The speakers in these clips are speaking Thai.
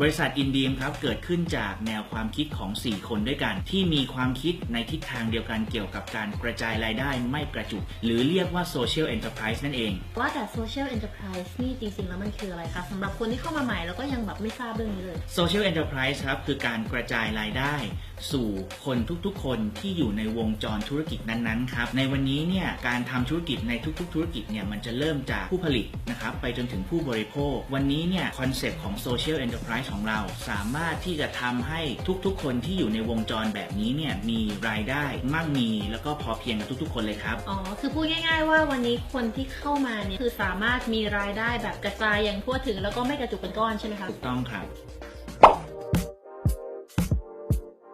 บริษัทอินดีมครับเกิดขึ้นจากแนวความคิดของ 4 คนด้วยกัน ที่มีความคิดในทิศทางเดียวกันเกี่ยวกับการกระจายรายได้ไม่กระจุก หรือเรียกว่า Social Enterprise นั่นเอง ว่าแต่ social enterprise นี่จริงๆ แล้วมันคืออะไรคะสำหรับคนที่เข้ามาใหม่แล้วก็ยังแบบไม่ทราบเรื่องนี้เลย Social Enterprise ครับคือการกระจายรายได้ สู่คนทุกๆ คนที่อยู่ในวงจรธุรกิจนั้นๆครับในวันนี้เนี่ยการทำธุรกิจในทุกๆ ธุรกิจเนี่ยมันจะเริ่มจากผู้ผลิตนะครับไปจนถึงผู้บริโภค วันนี้เนี่ยคอนเซปต์ของ Social Enterprise ของเราสามารถที่จะทำให้ทุกๆ คนที่อยู่ในวงจรแบบนี้เนี่ยมีรายได้มั่งมีแล้วก็พอเพียงกับทุกๆ คนเลยครับ อ๋อ คือพูดง่าย ๆ ว่าวันนี้คนที่เข้ามาเนี่ยคือสามารถมีรายได้แบบกระจายอย่างทั่วถึง แล้วก็ไม่กระจุกเป็นก้อนใช่ไหมคะถูกต้องครับ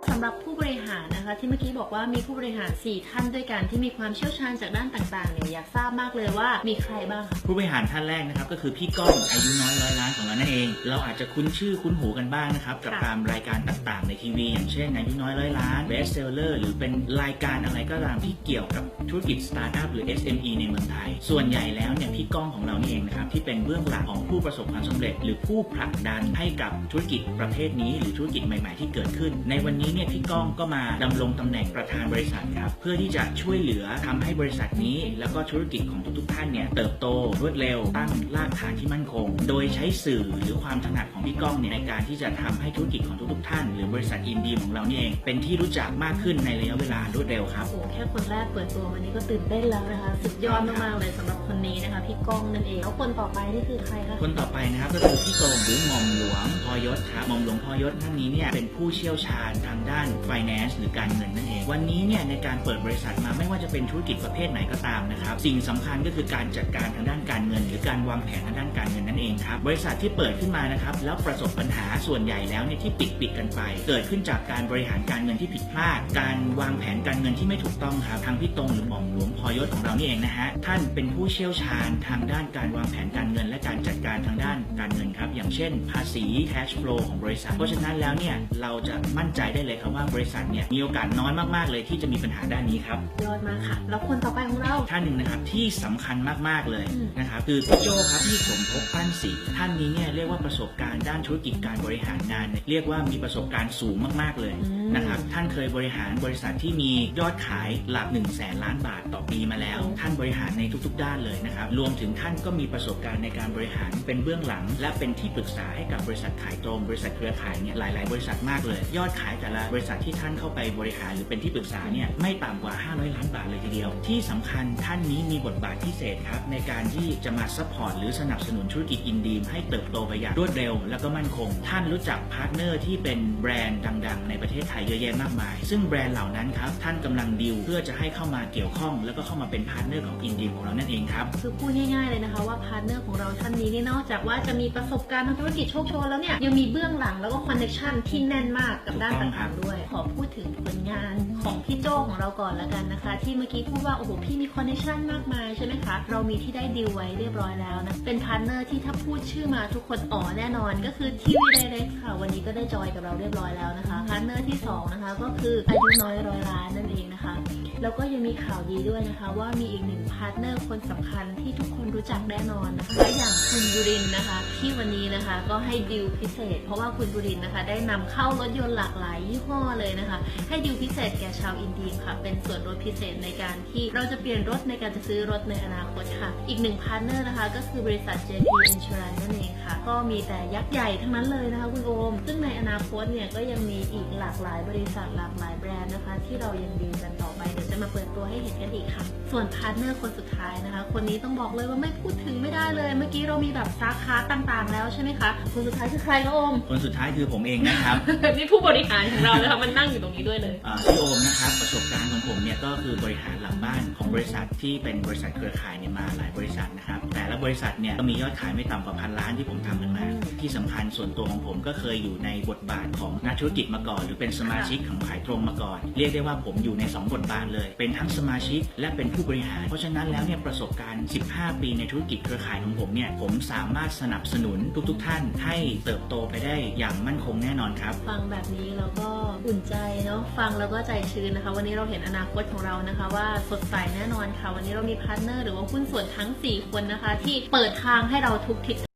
สำหรับผู้บริหาร นะคะที่เมื่อกี้บอกว่ามีผู้บริหาร 4 ท่านด้วยกันที่มีความเชี่ยวชาญจากด้านต่างๆเนี่ยอยากทราบมากเลยว่ามีใครบ้างคะผู้บริหารท่านแรกนะครับก็คือพี่ก้องอายุน้อยร้อยล้านของเรานั่นเอง เราอาจจะคุ้นชื่อคุ้นหูกันบ้างนะครับกับค่ะตามรายการต่างๆ ในทีวี อย่างเช่นอายุน้อยร้อยล้าน Best Seller หรือเป็นรายการอะไรก็ตามที่เกี่ยวกับธุรกิจสตาร์ทอัพหรือ SME ในเมืองไทย ส่วนใหญ่แล้วเนี่ยพี่ก้องของเรานี่เองนะครับที่เป็นเบื้องหลังของผู้ประสบความสำเร็จ หรือผู้ผลักดันให้กับธุรกิจประเภทนี้ หรือธุรกิจใหม่ ๆ ที่เกิดขึ้น ในวันนี้เนี่ยพี่ก้องก็มาดำรงตำแหน่งประธานบริษัทครับเพื่อที่จะช่วยเหลือทำให้บริษัทนี้ แล้วก็ธุรกิจของทุกๆ ท่านเนี่ยเติบโตรวดเร็วตั้งรากฐานที่มั่นคง โดยใช้สื่อหรือความถนัดของพี่ก้องเนี่ยในการที่จะทำให้ธุรกิจของทุกๆ ท่าน หรือบริษัทอินดีของเรานี่เองเป็นที่รู้จักมากขึ้นในระยะเวลารวดเร็วครับโอ้โหแค่คนแรกเปิดตัววันนี้ก็ตื่นเต้นแล้วนะคะสุดยอดมากๆเลยสำหรับคนนี้นะคะพี่ก้องนั่นเองแล้วคนต่อไปนี่คือใครคะคนต่อไปนะครับก็คือพี่โตงหรือหม่อมหลวงพอยศครับหม่อมหลวงพอยศท่านนี้เนี่ยเป็นผู้เชี่ยวชาญทางด้าน finance หรือการเงินนั่นเอง วันนี้เนี่ยในการเปิดบริษัทมาไม่ว่าจะเป็นธุรกิจประเภทไหนก็ตามนะครับสิ่งสำคัญก็คือการจัดการทางด้านการเงิน หรือการวางแผนทางด้านการเงินนั่นเองครับบริษัทที่เปิดขึ้นมานะครับแล้วประสบปัญหาส่วนใหญ่แล้วเนี่ยที่ปิดปิดกันไป เกิดขึ้นจากการบริหารการเงินที่ผิดพลาด การวางแผนการเงินที่ไม่ถูกต้องครับทางพี่ตรงหรือหม่อมหลวงพอยศของเรานี่เองนะฮะท่านเป็นผู้เชี่ยวชาญทางด้านการวางแผนการเงิน และการจัดการทางด้านการเงินครับอย่างเช่น ภาษี cash flow ของบริษัท เพราะฉะนั้นแล้วเนี่ยเราจะมั่นใจได้เลยครับว่าบริษัทเนี่ยมีโอกาสน้อยมากๆเลยที่จะมีปัญหาด้านนี้ครับยอดมากค่ะ แล้วคนต่อไปของเรา ท่านหนึ่งนะครับที่สำคัญมากๆเลยอืมนะครับคือพี่โจครับที่สมภพปั้นศรีท่านนี้เนี่ยเรียกว่าประสบการณ์ด้านธุรกิจการบริหารงานเนี่ยเรียกว่ามีประสบการณ์สูงมากๆเลยอืมนะครับท่านเคยบริหารบริษัทที่มียอดขายหลัก1นึ่งแสนล้านบาทต่อปีมาแล้ว ท่านบริหารในทุกๆ ด้านเลยนะครับรวมถึงท่านก็มีประสบการณ์ในการบริหารเป็นเบื้องหลัง และเป็นที่ปรึกษาให้กับบริษัทขายตรงบริษัทเครือข่ายเนี่ยหลาย ๆ บริษัทมากเลย ยอดขายแต่ละบริษัทที่ท่านเข้าไปบริหารหรือเป็นที่ปรึกษาเนี่ยไม่ต่ำกว่า 500 ล้านบาทเลยทีเดียว ที่สำคัญท่านนี้มีบทบาทพิเศษครับในการที่จะมาซัพพอร์ตหรือสนับสนุนธุรกิจอินดีมให้เติบโตไปอย่างรวดเร็ว และก็มั่นคง ท่านรู้จักพาร์ทเนอร์ที่เป็นแบรนด์ดัง ๆ ในประเทศไทยเยอะแยะมากมาย ซึ่งแบรนด์เหล่านั้นครับท่านกำลังดีลเพื่อจะให้เข้ามาเกี่ยวข้อง แล้วก็เข้ามาเป็นพาร์ทเนอร์ของอินดีมของเรานั่นเองครับคือพูดง่ายๆเลยนะคะว่าพาร์ทเนอร์ของเราท่านนี้นี่นอกจากว่าจะมีประสบการณ์ทางธุรกิจโชคโชนแล้วเนี่ยยังมีเบื้องหลังแล้วก็คอนเนคชั่นที่แน่นมากกับด้านต่างๆด้วย ขอพูดถึงผลงานของพี่โจของเราก่อนละกันนะคะ ที่เมื่อกี้พูดว่าโอ้โหพี่มีคอนเนคชั่นมากมายใช่ไหมคะ เรามีที่ได้ดีลไว้เรียบร้อยแล้วนะ เป็นพาร์ทเนอร์ที่ถ้าพูดชื่อมาทุกคนอ๋อแน่นอนก็คือทีวีไดเรกค่ะ วันนี้ก็ได้จอยกับเราเรียบร้อยแล้วนะคะพาร์ทเนอร์ที่สองนะคะก็คืออายุน้อยร้อยล้านนั่นเองนะคะ แล้วก็ยังมีข่าวดีด้วยนะคะ ว่ามีอีกหนึ่งพาร์ทเนอร์คนสำคัญที่ทุกคนรู้จักแน่นอนนะคะและอย่างคุณบุรินนะคะ ที่วันนี้นะคะก็ให้ดิวพิเศษ เพราะว่าคุณบุรินนะคะได้นำเข้ารถยนต์หลากหลายยี่ห้อเลยนะคะ ให้ดิวพิเศษแก่ชาวอินเดียค่ะ เป็นส่วนลดพิเศษในการที่เราจะเปลี่ยนรถในการจะซื้อรถในอนาคตค่ะ อีกหนึ่งพาร์ทเนอร์นะคะ ก็คือบริษัท JP Insurance นั่นเองค่ะ ก็มีแต่ยักษ์ใหญ่ทั้งนั้นเลยนะคะคุณโอม ซึ่งในอนาคตเนี่ยก็ยังมีอีกหลากหลายบริษัทหลากหลายแบรนด์นะคะ ที่เรายังดีลกันต่อไปเดี๋ยวจะมาเปิดตัวให้เห็นกันอีกค่ะ ส่วนพาร์ทเนอร์คนสุดท้ายนะคะ คนนี้ต้องบอกเลยว่าไม่พูดถึงไม่ได้เลย เมื่อกี้เรามีแบบสาขาต่างๆ แล้วใช่ไหมคะ คนสุดท้ายคือใครคะโอม คนสุดท้ายคือผมเองนะครับ นี่ผู้บริหารของเรานะคะมันนั่งอยู่ตรงนี้ด้วยเลยอ่าพี่โอมนะครับประสบการณ์ของผมเนี่ยก็คือบริหารหลังบ้านของบริษัทที่เป็นบริษัทเครือข่ายเนี่ยมาหลายบริษัทนะครับแต่ละบริษัทเนี่ยก็มียอดขายไม่ต่ำกว่าพันล้านที่ผมทำกันมาที่สำคัญส่วนตัวของผมก็เคยอยู่ในบทบาทของนักธุรกิจมาก่อน หรือเป็นสมาชิกของขายตรงมาก่อน เรียกได้ว่าผมอยู่ใน 2 บทบาทเลย เป็นทั้งสมาชิกและเป็นผู้บริหาร เพราะฉะนั้นแล้วเนี่ยประสบการณ์ 15 ปีในธุรกิจเครือข่ายของผมเนี่ยผมสามารถสนับสนุนทุกๆท่าน ให้เติบโตไปได้อย่างมั่นคงแน่นอนครับ ฟังแบบนี้เราก็อุ่นใจเนาะฟังแล้วก็ใจชื้นนะคะ วันนี้เราเห็นอนาคตของเรานะคะ ว่าสดใสแน่นอนค่ะ วันนี้เรามีพาร์ทเนอร์หรือว่าหุ้นส่วนทั้ง 4 คนนะคะ ที่เปิดทางให้เราทุกทิศ